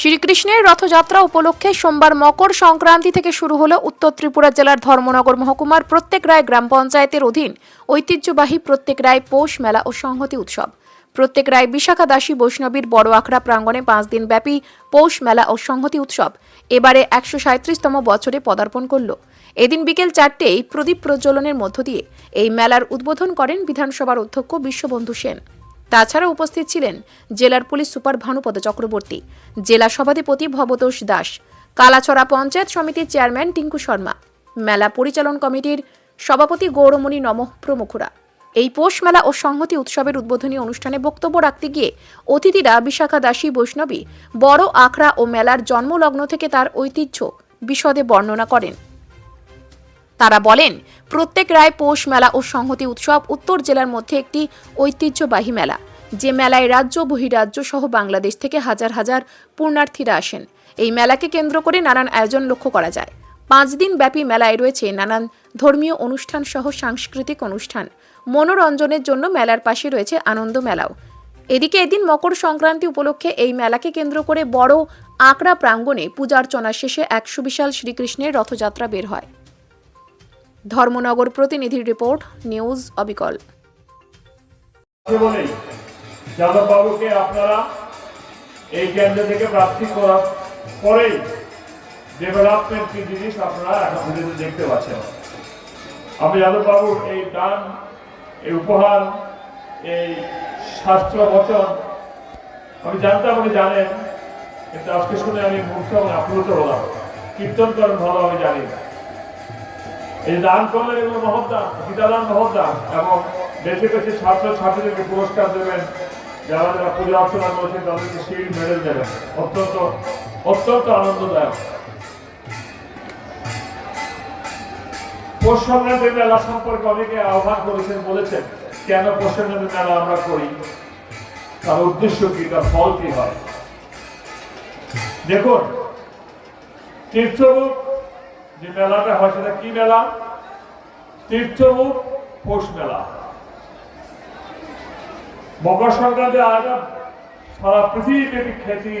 শ্রীকৃষ্ণের রথযাত্রা উপলক্ষে সোমবার মকর সংক্রান্তি থেকে শুরু হলো উত্তর ত্রিপুরা জেলার ধর্মনগর মহকুমার প্রত্যেক রায় গ্রাম পঞ্চায়েতের অধীন ঐতিহ্যবাহী প্রত্যেক রায় পৌষ মেলা ও সংহতি উৎসব। প্রত্যেক রায় বিশাখা দাসী বৈষ্ণবীর বড় আখড়া প্রাঙ্গণে পাঁচ দিন ব্যাপী পৌষ মেলা ও সংহতি উৎসব এবারে একশো সাঁত্রিশতম বছরে পদার্পণ করল। এদিন বিকেল চারটেই প্রদীপ প্রজ্বলনের মধ্য দিয়ে এই মেলার উদ্বোধন করেন বিধানসভার অধ্যক্ষ বিশ্ববন্ধু সেন। তাছাড়া উপস্থিত ছিলেন জেলার পুলিশ সুপার ভানুপদ চক্রবর্তী, জেলা সভাধিপতি ভবতোষ দাস, কালাছড়া পঞ্চায়েত সমিতির চেয়ারম্যান টিঙ্কু শর্মা, মেলা পরিচালন কমিটির সভাপতি গৌরমণি নমঃ প্রমুখরা। এই পৌষ মেলা ও সংহতি উৎসবের উদ্বোধনী অনুষ্ঠানে বক্তব্য রাখতে গিয়ে অতিথিরা বিশাখা দাসী বৈষ্ণবী, বড় আখড়া ও মেলার জন্মলগ্ন থেকে তার ঐতিহ্য বিশদে বর্ণনা করেন। তারা বলেন, প্রত্যেক রায় পৌষ মেলা ও সংহতি উৎসব উত্তর জেলার মধ্যে একটি ঐতিহ্যবাহী মেলা, যে মেলায় রাজ্য, বহিরাজ্য সহ বাংলাদেশ থেকে হাজার হাজার পূর্ণার্থীরা আসেন। এই মেলাকে কেন্দ্র করে নানান আয়োজন লক্ষ্য করা যায়। পাঁচ দিন ব্যাপী মেলায় রয়েছে নানান ধর্মীয় অনুষ্ঠান সহ সাংস্কৃতিক অনুষ্ঠান। মনোরঞ্জনের জন্য মেলার পাশে রয়েছে আনন্দ মেলাও। এদিকে এদিন মকর সংক্রান্তি উপলক্ষে এই মেলাকে কেন্দ্র করে বড় আঁকড়া প্রাঙ্গণে পূজার্চনা শেষে এক সুবিশাল শ্রীকৃষ্ণের রথযাত্রা বের হয়। ধর্মনগর প্রতিনিধির রিপোর্ট, নিউজ অবিকল। বলেই যাদব বাবুকে আপনারা এই কেন্দ্র থেকে প্রার্থী করার পরেই ডেভেলপমেন্ট কি জিনিস আপনারা এখন পর্যন্ত দেখতে পাচ্ছেন। আমি যাদব বাবুর এই দান, এই উপহার, এই শাস্ত্র বচন, আমি জানতাম আপনি জানেন, কিন্তু আজকে শুনে আমি মুগ্ধ আপ্লুত হলাম। কীর্তন করেন ভালো, আমি জানি না। এই দান করলেন এগুলো মহৎদান সীতাদান মহৎদান এবং বেশি বেশি ছাত্র ছাত্রীদেরকে পুরস্কার দেবেন, যারা যারা পুজো অর্চনা করেছেন তাদেরকে শিল মেডেল দেবেন। অত্যন্ত অত্যন্ত আনন্দদায়ক। পৌষ সংক্রান্তি মেলা সম্পর্কে অনেকে আহ্বান করেছেন, বলেছেন, কেন পৌষ সংক্রান্তি মেলা আমরা করি? তার উদ্দেশ্য কি? তার ফল কি হয়? দেখুন তীর্থরূপ যে মেলাটা হয় সেটা কি মেলা? তীর্থমুখ পৌষ মেলা। মকর সংক্রান্তি আলাদা সারা পৃথিবীব্যাপী খ্যাতি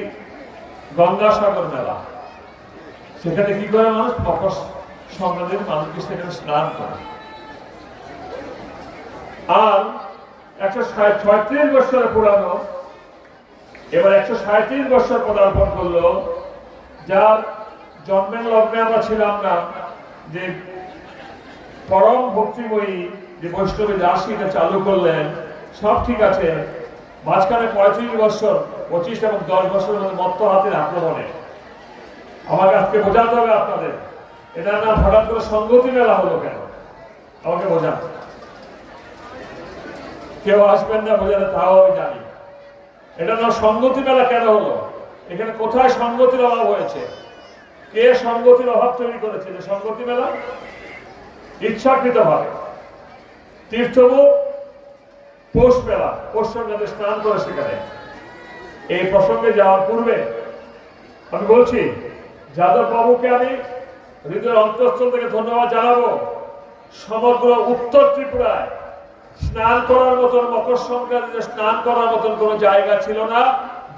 গঙ্গাসাগর মেলা। সেখানে কি করে মানুষ? মকর সংক্রান্তির মানুষকে সেখানে স্নান করে। আর একশো ছয়ত্রিশ বছর পুরানো, এবার একশো সাঁত্রিশ বছর পদার্পণ করল, যার জন্মের লগ্নে আমরা ছিলাম না, যে পরম ভক্তিময়ী যে বৈষ্ণবী দাসীটা চালু করলেন, সব ঠিক আছে। মাঝখানে পঁয়ত্রিশ বছর, পঁচিশ এবং দশ বছরের মধ্যে মত্ত হাতের আক্রমণে। আমাকে আজকে বোঝাতে হবে আপনাদের এটা না হঠাৎ করে সঙ্গতি মেলা হলো কেন? আমাকে বোঝান। কেউ আসবেন না বোঝাতে তাও আমি জানি। এটা না সঙ্গতি মেলা কেন হলো? এখানে কোথায় সঙ্গতির অভাব হয়েছে? কে সঙ্গতির অভাব তৈরি করেছে যে সঙ্গতি মেলা? ইচ্ছাকৃত ভাবে তীর্থমুখ পৌষ মেলা, পৌষ সংক্রান্তি স্নান করে সেখানে। এই প্রসঙ্গে যাওয়ার পূর্বে আমি বলছি যাদব বাবুকে আমি হৃদয়ের অন্তঃস্থল থেকে ধন্যবাদ জানাব। সমগ্র উত্তর ত্রিপুরায় স্নান করার মতন, মকর সংক্রান্তিতে স্নান করার মতন কোনো জায়গা ছিল না,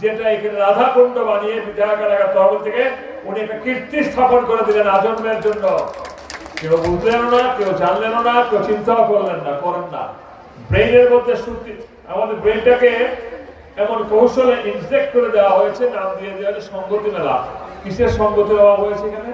যেটা এখানে রাধাকুণ্ড বানিয়ে বিদ্যাগার তহবিল থেকে উনি কীর্তি স্থাপন করে দিলেন আজন্মের জন্য। কেউ বুঝলেন না, কেউ জানলেন না, কেউ চিন্তাও করলেন না, করেন না। ব্রেইনের মধ্যে সত্যি আমাদের ব্রেইনটাকে এমন কৌশলে ইনজেক্ট করে দেওয়া হয়েছে, নাম দিয়ে দেওয়া হয়েছে সঙ্গতি মেলা। কিসের সংগতি অভাব হয়েছে এখানে?